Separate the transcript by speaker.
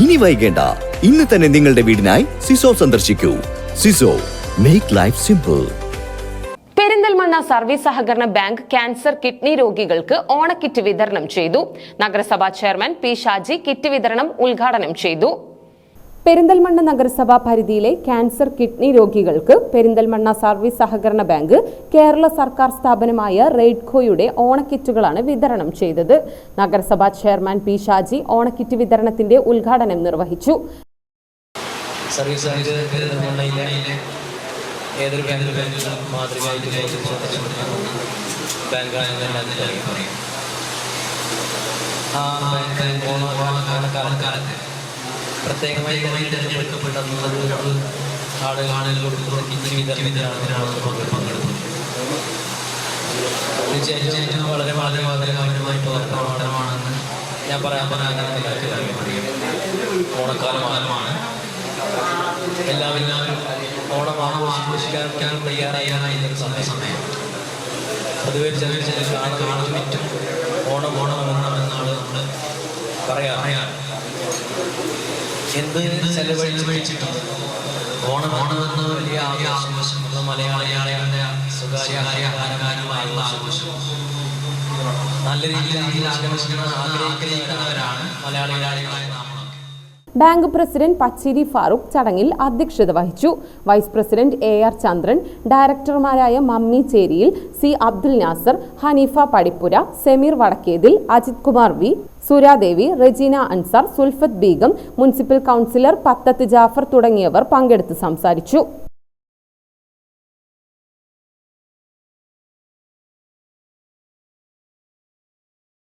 Speaker 1: ഇനി വൈകേണ്ട. ഇന്ന് തന്നെ നിങ്ങളുടെ വീടിനായി സിസോ സന്ദർശിക്കൂ. സിസോ make life simple
Speaker 2: Perinthalmanna service സഹകരണ ബാങ്ക് ക്യാൻസർ കിഡ്നി രോഗികൾക്ക് ഓണക്കിറ്റ് വിതരണം ചെയ്തു. നഗരസഭാ ചെയർമാൻ പി ഷാജി കിറ്റ് വിതരണം ഉദ്ഘാടനം ചെയ്തു. പെരിന്തൽമണ്ണ നഗരസഭാ പരിധിയിലെ ക്യാൻസർ കിഡ്നി രോഗികൾക്ക് പെരിന്തൽമണ്ണ സർവീസ് സഹകരണ ബാങ്ക് കേരള സർക്കാർ സ്ഥാപനമായ റെയ്ഡ്കോയുടെ ഓണക്കിറ്റുകളാണ് വിതരണം ചെയ്തത്. നഗരസഭാ ചെയർമാൻ പി ഷാജി ഓണക്കിറ്റ് വിതരണത്തിന്റെ ഉദ്ഘാടനം നിർവഹിച്ചു.
Speaker 3: സർവീസ് ഏതൊരു ബാങ്കാണെന്ന് ആ ഓണക്കാലത്ത് പ്രത്യേകമായി കലയിൽ കിറ്റ് വിതരണത്തിനാണ് പങ്കെടുത്തത് തീർച്ചയായിട്ടും വളരെ വളരെ മാതൃകാപരമായ പ്രവർത്തനമാണെന്ന് ഞാൻ പറയാൻ അറിയാം ഓണക്കാലമാണ്. എല്ലാവരും ഓണമാണ് ആഘോഷിക്കാൻ തയ്യാറായി സമയ സമയം. പൊതുവെ ചില ചെറിയ കാണാൻ പറ്റും ഓണം ഓണം എന്നാണ് നമ്മൾ പറയാ എന്ത് ചെലവഴിച്ചിട്ടും ഓണം ഓണം ഓണമെന്ന വലിയ ആഘോഷം നമ്മുടെ മലയാളികളുടെ സ്വകാര്യ ആചാരമായ ആഘോഷം. നല്ല രീതിയിൽ ആഘോഷിക്കണം ആഗ്രഹിക്കുന്നവരാണ് മലയാളികളായ
Speaker 2: ബാങ്ക് പ്രസിഡന്റ് പച്ചേരി ഫാറൂഖ് ചടങ്ങിൽ അധ്യക്ഷത വഹിച്ചു. Vice president A R Chandran ഡയറക്ടർമാരായ മമ്മി ചേരിയിൽ C Abdul Nasar Haneefa Padippura Sameer Vadakkethil Ajith Kumar V Suradevi Rejeena Ansar Sulfath Beegum municipal councillor Pathath Jafar തുടങ്ങിയവർ പങ്കെടുത്ത് സംസാരിച്ചു.